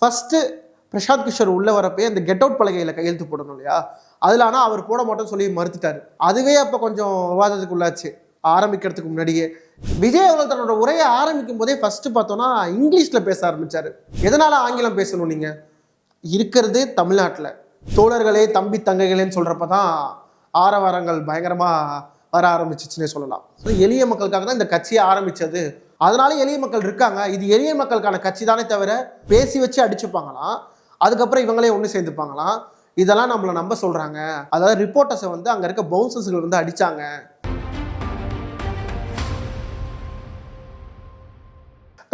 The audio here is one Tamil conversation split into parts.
ஃபஸ்ட்டு பிரசாந்த் கிஷோர் உள்ளே வரப்பே அந்த கெட் அவுட் பலகையில் கையெழுத்து போடணும் இல்லையா? அதில் ஆனால் அவர் போட மாட்டோம்னு சொல்லி மறுத்துட்டார். அதுவே அப்போ கொஞ்சம் விவாதத்துக்கு உள்ளாச்சு ஆரம்பிக்கிறதுக்கு முன்னாடியே. விஜய் அவர்கள் தன்னோட உரையை ஆரம்பிக்கும் போதே ஃபஸ்ட்டு பார்த்தோன்னா இங்கிலீஷில் பேச ஆரம்பித்தார் எதனால் ஆங்கிலம் பேசணும் நீங்கள் இருக்கிறது தமிழ்நாட்டில். தோழர்களே தம்பி தங்கைகளேன்னு சொல்கிறப்ப தான் ஆரவாரங்கள் பயங்கரமாக வர ஆரம்பிச்சிச்சுன்னே சொல்லலாம். எளிய மக்களுக்காக தான் இந்த கட்சியை ஆரம்பித்தது அதனால எளிய மக்கள் இருக்காங்க. இது எளிய மக்களுக்கான கட்சி தானே தவிர பேசி வச்சு அடிச்சுப்பாங்களாம். அதுக்கப்புறம் இவங்களே ஒன்று சேர்ந்துப்பாங்களாம். இதெல்லாம் நம்மளை நம்ப சொல்றாங்க. அதாவது ரிப்போர்ட்டர்ஸை வந்து அங்கே இருக்க பவுன்சர்ஸ்கள் வந்து அடிச்சாங்க.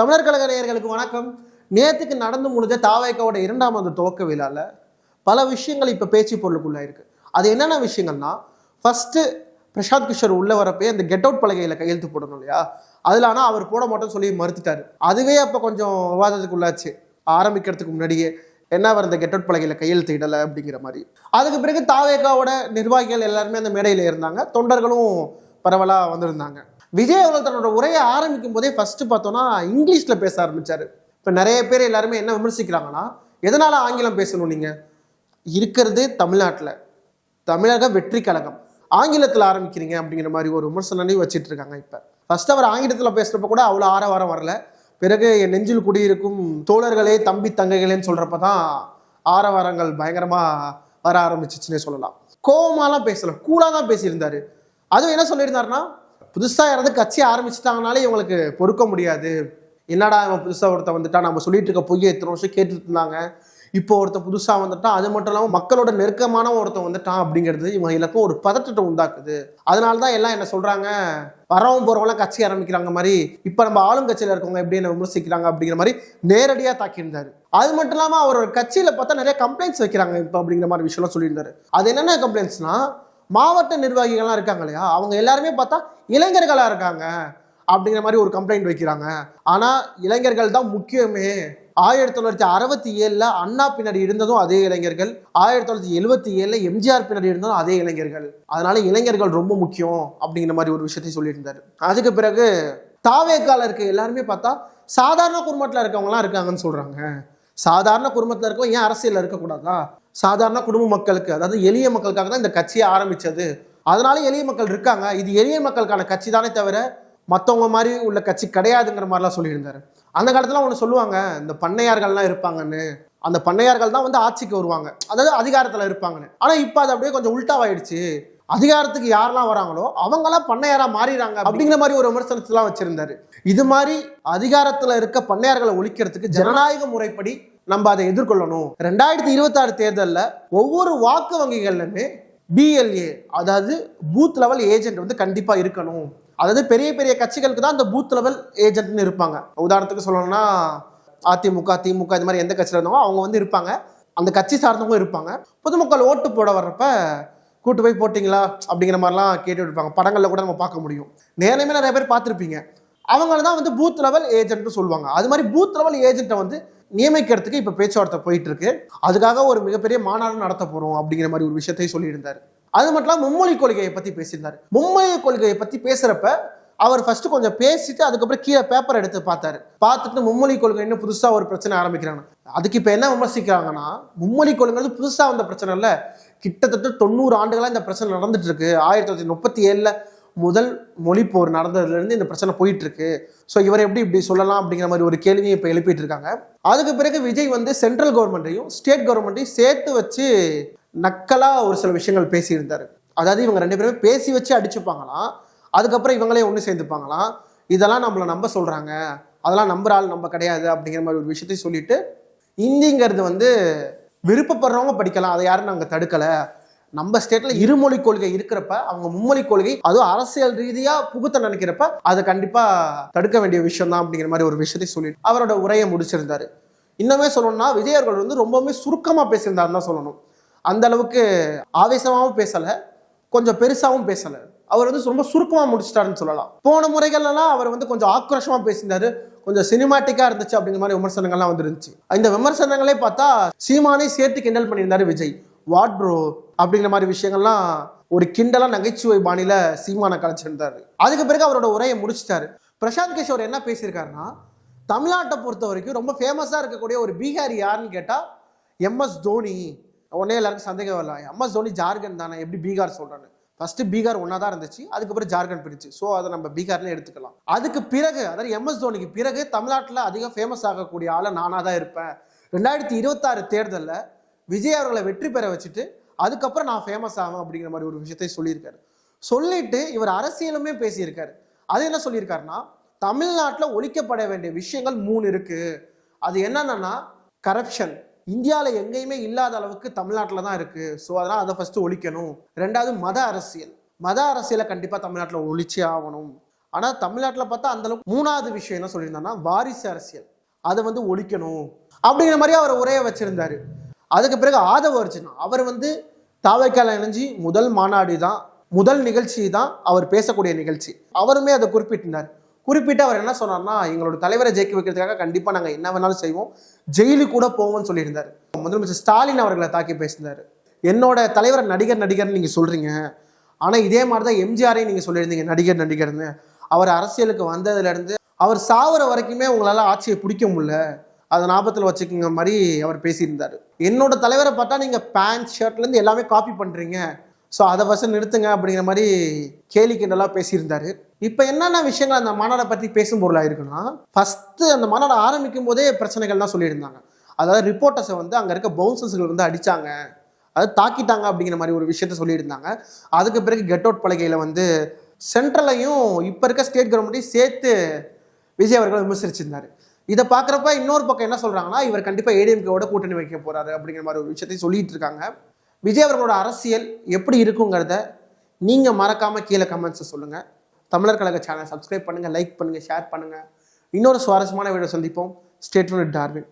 தமிழர் கழக நேயர்களுக்கு வணக்கம். நேற்றுக்கு நடந்து முடிஞ்ச தாவாய்க்காவோட இரண்டாம் அந்த துவக்க விழாவில் பல விஷயங்கள் இப்போ பேச்சு பொருளுக்குள்ளே இருக்குது அது என்னென்ன விஷயங்கள்னா ஃபஸ்ட்டு பிரசாந்த் கிஷோர் உள்ள வரப்பே அந்த கெட் அவுட் பலகையில கையெழுத்து போடணும் இல்லையா? அதுல ஆனா அவர் போட மாட்டோம்னு சொல்லி மறுத்துட்டாரு. அதுவே அப்ப கொஞ்சம் விவாதத்துக்கு உள்ளாச்சு. ஆரம்பிக்கிறதுக்கு முன்னாடியே என்ன அவர் அந்த கெட் அவுட் பலகையில கையெழுத்து இடலை அப்படிங்கிற மாதிரி. அதுக்கு பிறகு தாவேகாவோட நிர்வாகிகள் எல்லாருமே அந்த மேடையில இருந்தாங்க. தொண்டர்களும் பரவலா வந்திருந்தாங்க. விஜய் அவர்கள் தன்னோட உரையை ஆரம்பிக்கும் போதே ஃபர்ஸ்ட் பார்த்தோம்னா இங்கிலீஷ்ல பேச ஆரம்பிச்சாரு. இப்போ நிறைய பேர் எல்லாருமே என்ன விமர்சிக்கிறாங்கன்னா எதனால ஆங்கிலம் பேசணும் நீங்க? இருக்கிறது தமிழ்நாட்டில். தமிழக வெற்றி கழகம் ஆங்கிலத்தில் ஆரம்பிக்கிறீங்க அப்படிங்கிற மாதிரி ஒரு விமர்சனையும் வச்சுட்டு இருக்காங்க இப்போ. ஃபர்ஸ்ட் அவர் ஆங்கிலத்தில் பேசுகிறப்ப கூட அவ்வளோ ஆரவாரம் வரல. பிறகு என் நெஞ்சில் குடியிருக்கும் தோழர்களே தம்பி தங்கைகளேன்னு சொல்கிறப்ப தான் ஆரவாரங்கள் பயங்கரமாக வர ஆரம்பிச்சிச்சுன்னே சொல்லலாம். கோவமாலாம் பேசலை கூலாக தான் பேசியிருந்தார். அதுவும் என்ன சொல்லியிருந்தாருன்னா புதுசாக யாராவது கட்சி ஆரம்பிச்சிட்டாங்கனாலே இவங்களுக்கு பொறுக்க முடியாது. என்னடா இவன் புதுசாக ஒருத்தன் வந்துட்டா நம்ம சொல்லிட்டு இருக்க பொய்யை எத்தனை வருஷம் கேட்டுட்டு இருந்தாங்க. இப்போ ஒருத்தன் புதுசாக வந்துட்டான் அது மட்டும் இல்லாமல் மக்களோட நெருக்கமான ஒருத்தன் வந்துட்டான் அப்படிங்கிறது இவங்க எல்லாருக்கும் ஒரு பதட்டத்தை உண்டாக்குது. அதனால தான் எல்லாம் என்ன சொல்கிறாங்க வரவும் போகிறவங்களாம் கட்சி ஆரம்பிக்கிறாங்க மாதிரி இப்போ நம்ம ஆளுங்கட்சியில் இருக்கவங்க எப்படி என்ன விமர்சிக்கிறாங்க அப்படிங்கிற மாதிரி நேரடியாக தாக்கியிருந்தார். அது மட்டும் இல்லாமல் அவரோட கட்சியில் பார்த்தா நிறைய கம்ப்ளைண்ட்ஸ் வைக்கிறாங்க இப்போ அப்படிங்கிற மாதிரி விஷயம்லாம் சொல்லியிருந்தாரு. அது என்னென்ன கம்ப்ளைண்ட்ஸ்னால் மாவட்ட நிர்வாகிகள்லாம் இருக்காங்க இல்லையா? அவங்க எல்லாருமே பார்த்தா இளைஞர்களாக இருக்காங்க. அப்படிங்கிற மாதிரி ஒரு கம்ப்ளைண்ட் வைக்கிறாங்க. ஆனால் இளைஞர்கள் தான் முக்கியமே. ஆயிரத்தி தொள்ளாயிரத்தி அறுபத்தி ஏழில் அண்ணா பின்னாடி இருந்ததும் அதே இளைஞர்கள். ஆயிரத்தி தொள்ளாயிரத்தி எழுபத்தி ஏழில் எம்ஜிஆர் பின்னாடி இருந்ததும் அதே இளைஞர்கள். அதனால இளைஞர்கள் ரொம்ப முக்கியம் அப்படிங்கிற மாதிரி ஒரு விஷயத்தை சொல்லியிருந்தார் அதுக்கு பிறகு தாவேக்கால இருக்க எல்லாருமே பார்த்தா சாதாரண குடும்பத்தில் இருக்கவங்களாம் இருக்காங்கன்னு சொல்கிறாங்க சாதாரண குடும்பத்தில் இருக்கவங்க ஏன் அரசியலில் இருக்கக்கூடாதா? சாதாரண குடும்ப மக்களுக்கு அதாவது எளிய மக்களுக்காக தான் இந்த கட்சியை ஆரம்பித்தது அதனால எளிய மக்கள் இருக்காங்க. இது எளிய மக்களுக்கான கட்சி தானே தவிர மற்றவங்க மாதிரி உள்ள கட்சி கிடையாதுங்கிற மாதிரிலாம் சொல்லியிருந்தாரு. அந்த காலத்தில் ஒன்று சொல்லுவாங்க இந்த பண்ணையார்கள்லாம் இருப்பாங்கன்னு. அந்த பண்ணையார்கள் தான் வந்து ஆட்சிக்கு வருவாங்க. அதாவது அதிகாரத்தில் இருப்பாங்கன்னு. ஆனால் இப்போ அது அப்படியே கொஞ்சம் உல்டாவாயிடுச்சு அதிகாரத்துக்கு யாரெல்லாம் வராங்களோ அவங்களாம் பண்ணையாரா மாறிடுறாங்க அப்படிங்கிற மாதிரி ஒரு விமர்சனத்தெல்லாம் வச்சிருந்தாரு. இது மாதிரி அதிகாரத்தில் இருக்க பண்ணையார்களை ஒழிக்கிறதுக்கு ஜனநாயக முறைப்படி நம்ம அதை எதிர்கொள்ளணும். ரெண்டாயிரத்தி இருபத்தாறு தேர்தலில் ஒவ்வொரு வாக்கு வங்கிகள்லுமே பிஎல்ஏ அதாவது பூத் லெவல் ஏஜென்ட் வந்து கண்டிப்பாக இருக்கணும். அதாவது பெரிய பெரிய கட்சிகளுக்கு தான் அந்த பூத் லெவல் ஏஜென்ட்னு இருப்பாங்க. உதாரணத்துக்கு சொல்லணும்னா அதிமுக திமுக இது மாதிரி எந்த கட்சியில் இருந்தவங்க அவங்க வந்து இருப்பாங்க. அந்த கட்சி சார்ந்தவங்க இருப்பாங்க. பொதுமக்கள் ஓட்டு போட வர்றப்ப கூட்டு போய் போட்டிங்களா? அப்படிங்கிற மாதிரிலாம் கேட்டு இருப்பாங்க. படங்களில் கூட நம்ம பார்க்க முடியும். நேரமே நிறைய பேர் பார்த்துருப்பீங்க. அவங்கள தான் வந்து பூத் லெவல் ஏஜென்ட்னு சொல்லுவாங்க. அது மாதிரி பூத் லெவல் ஏஜென்ட்டை வந்து நியமிக்கிறதுக்கு இப்போ பேச்சுவார்த்தை போயிட்டு இருக்கு. அதுக்காக ஒரு மிகப்பெரிய மாநாடு நடத்த போகிறோம் அப்படிங்கிற மாதிரி ஒரு விஷயத்தையும் சொல்லியிருந்தாரு. அது மட்டும் இல்லாமல் மும்மொழி கொள்கையை பத்தி பேசியிருந்தாரு. மும்மொழி கொள்கையை பத்தி பேசுறப்ப அவர் ஃபர்ஸ்ட் கொஞ்சம் பேசிட்டு அதுக்கப்புறம் கீழே பேப்பர் எடுத்து பார்த்தாரு. பார்த்துட்டு மும்மொழி கொள்கை இன்னும் புதுசா ஒரு பிரச்சனை ஆரம்பிக்கிறாங்க அதுக்கு இப்போ என்ன விமர்சிக்கிறாங்கன்னா மும்மொழி கொள்கைங்கிறது புதுசா வந்த பிரச்சனை இல்லை. கிட்டத்தட்ட தொண்ணூறு ஆண்டுகளாக இந்த பிரச்சனை நடந்துட்டு இருக்கு ஆயிரத்தி தொள்ளாயிரத்தி முப்பத்தி ஏழுல முதல் மொழி போர் நடந்ததுலேருந்து இந்த பிரச்சனை போயிட்டு இருக்கு ஸோ இவர் எப்படி இப்படி சொல்லலாம் அப்படிங்கிற மாதிரி ஒரு கேள்வியை இப்போ எழுப்பிட்டு இருக்காங்க. அதுக்கு பிறகு விஜய் வந்து சென்ட்ரல் கவர்மெண்ட்டையும் ஸ்டேட் கவர்மெண்ட்டையும் சேர்த்து வச்சு நக்கலாக ஒரு சில விஷயங்கள் பேசியிருந்தார். அதாவது இவங்க ரெண்டு பேருமே பேசி வச்சு அடிச்சுப்பாங்களாம். அதுக்கப்புறம் இவங்களே ஒன்று சேர்ந்துப்பாங்களாம். இதெல்லாம் நம்மளை நம்ப சொல்கிறாங்க அதெல்லாம் நம்புற ஆள் நம்ம கிடையாது அப்படிங்கிற மாதிரி ஒரு விஷயத்தையும் சொல்லிட்டு இந்திங்கிறது வந்து விருப்பப்படுறவங்க படிக்கலாம். அதை யாரும் நாங்கள் தடுக்கலை. நம்ம ஸ்டேட்ல இருமொழி கொள்கை இருக்கிறப்ப அவங்க மும்மொழி கொள்கை அதுவும் அரசியல் ரீதியா புகுத்த நினைக்கிறப்ப அதை கண்டிப்பா தடுக்க வேண்டிய விஷயம் தான் அப்படிங்கிற மாதிரி ஒரு விஷயத்தை சொல்லிட்டு அவரோட உரையை முடிச்சிருந்தாரு. இன்னுமே சொல்லணும்னா விஜயர்கள் வந்து ரொம்பவுமே சுருக்கமா பேசியிருந்தாருன்னு தான் சொல்லணும். அந்த அளவுக்கு ஆவேசமாகவும் பேசலை கொஞ்சம் பெருசாகவும் பேசலை. அவர் வந்து ரொம்ப சுருக்கமாக முடிச்சிட்டாருன்னு சொல்லலாம். போன முறைகள்லாம் அவர் வந்து கொஞ்சம் ஆக்ரோஷமாக பேசியிருந்தாரு கொஞ்சம் சினிமாட்டிக்காக இருந்துச்சு அப்படிங்கிற மாதிரி விமர்சனங்கள்லாம் வந்துருந்துச்சு. இந்த விமர்சனங்களே பார்த்தா சீமானே சேர்த்து கிண்டல் பண்ணியிருந்தாரு விஜய். வாட் ப்ரோ அப்படிங்கிற மாதிரி விஷயங்கள்லாம் ஒரு கிண்டலாக நகைச்சுவை பாணியில் சீமானை கலைச்சிருந்தாரு. அதுக்கு பிறகு அவரோட உரையை முடிச்சிட்டாரு. பிரசாந்த் கிஷோர் என்ன பேசியிருக்காருன்னா தமிழ்நாட்டை பொறுத்த வரைக்கும் ரொம்ப ஃபேமஸாக இருக்கக்கூடிய ஒரு பீகாரி யாருன்னு கேட்டால் எம்எஸ் தோனி. உடனே எல்லாருக்கும் சந்தேகம் வரல. எம்எஸ் தோனி ஜார்க்கண்ட் தானே எப்படி பீகார் சொல்கிறான்னு ஃபர்ஸ்ட் பீகார் ஒன்றா தான் இருந்துச்சு அதுக்கப்புறம் ஜார்க்கண்ட் பிரிச்சு ஸோ அதை நம்ம பீகார்னு எடுத்துக்கலாம். அதுக்கு பிறகு அதாவது எம்எஸ் தோனிக்கு பிறகு தமிழ்நாட்டில் அதிகம் ஃபேமஸ் ஆகக்கூடிய ஆளை நானாக தான் இருப்பேன். ரெண்டாயிரத்தி இருபத்தாறு தேர்தலில் விஜய் அவர்களை வெற்றி பெற வச்சுட்டு அதுக்கப்புறம் நான் ஃபேமஸ் ஆகும் அப்படிங்கிற மாதிரி ஒரு விஷயத்தை சொல்லியிருக்காரு. சொல்லிட்டு இவர் அரசியலுமே பேசியிருக்காரு. அது என்ன சொல்லியிருக்காருன்னா தமிழ்நாட்டில் ஒழிக்கப்பட வேண்டிய விஷயங்கள் மூணு இருக்கு. அது என்னென்னா கரப்ஷன் இந்தியாவில் எங்கேயுமே இல்லாத அளவுக்கு தமிழ்நாட்டில் தான் இருக்குது ஸோ அதனால் அதை ஃபஸ்ட்டு ஒழிக்கணும். ரெண்டாவது மத அரசியல். மத அரசியலை கண்டிப்பாக தமிழ்நாட்டில் ஒழிச்சே ஆகணும். ஆனால் தமிழ்நாட்டில் பார்த்தா அந்தளவுக்கு மூணாவது விஷயம் என்ன சொல்லியிருந்தாங்கன்னா வாரிசு அரசியல். அதை வந்து ஒழிக்கணும். அப்படிங்கிற மாதிரி அவர் உரைய வச்சுருந்தார். அதுக்கு பிறகு ஆதவ அர்ஜுனா அவர் வந்து தாவைக்கால இணைஞ்சி முதல் மாநாடு தான் முதல் நிகழ்ச்சி தான் அவர் பேசக்கூடிய நிகழ்ச்சி. அவருமே அதை குறிப்பிட்டிருந்தார். குறிப்பிட்டு அவர் என்ன சொன்னார்னா எங்களோட தலைவரை ஜெயிக்க வைக்கிறதுக்காக கண்டிப்பாக நாங்கள் என்ன வேணாலும் செய்வோம். ஜெயிலுக்கு கூட போவோம்னு சொல்லியிருந்தார். முதலமைச்சர் ஸ்டாலின் அவர்களை தாக்கி பேசினார். என்னோட தலைவரை நடிகர் நடிகர்னு நீங்கள் சொல்கிறீங்க ஆனால் இதே மாதிரி தான் எம்ஜிஆரையும் நீங்கள் சொல்லியிருந்தீங்க நடிகர் நடிகர்னு. அவர் அரசியலுக்கு வந்ததுலேருந்து அவர் சாவர வரைக்குமே உங்களால் ஆட்சியை பிடிக்க முடியல. அதை ஞாபகத்தில் வச்சுக்கோங்க மாதிரி அவர் பேசியிருந்தார். என்னோட தலைவரை பார்த்தா நீங்கள் பேண்ட் ஷர்ட்லேருந்து எல்லாமே காப்பி பண்ணுறீங்க ஸோ அதை ஃபஸ்ட்டு நிறுத்துங்க அப்படிங்கிற மாதிரி கேலி கிண்டலாக பேசியிருந்தாரு. இப்போ என்னென்ன விஷயங்கள் அந்த மாநாடை பற்றி பேசும் பொருளாக இருக்குன்னா ஃபஸ்ட்டு அந்த மாநாடு ஆரம்பிக்கும் போதே பிரச்சனைகள் தான் சொல்லியிருந்தாங்க. அதாவது ரிப்போர்ட்டர்ஸை வந்து அங்கே இருக்க பவுன்சர்ஸ்கள் வந்து அடித்தாங்க அது தாக்கிட்டாங்க அப்படிங்கிற மாதிரி ஒரு விஷயத்த சொல்லியிருந்தாங்க. அதுக்கு பிறகு கெட் அவுட் பலகையில் வந்து சென்ட்ரலையும் இப்போ இருக்க ஸ்டேட் கவர்மெண்ட்டையும் சேர்த்து விஜய் அவர்கள் விமர்சிச்சிருந்தார். இதை பார்க்குறப்ப இன்னொரு பக்கம் என்ன சொல்கிறாங்கன்னா இவர் கண்டிப்பாக ஏடிஎம்கேவோட கூட்டணி வைக்க போகிறாரு அப்படிங்கிற மாதிரி ஒரு விஷயத்தையும் சொல்லிட்டு இருக்காங்க. விஜய் அவர்களோட அரசியல் எப்படி இருக்குங்கிறத நீங்கள் மறக்காமல் கீழே கமெண்ட்ஸை சொல்லுங்கள் தமிழர் கழக சேனல் சப்ஸ்கிரைப் பண்ணுங்கள் லைக் பண்ணுங்கள் ஷேர் பண்ணுங்கள் இன்னொரு சுவாரஸ்யமான வீடியோ சந்திப்போம். State Darwin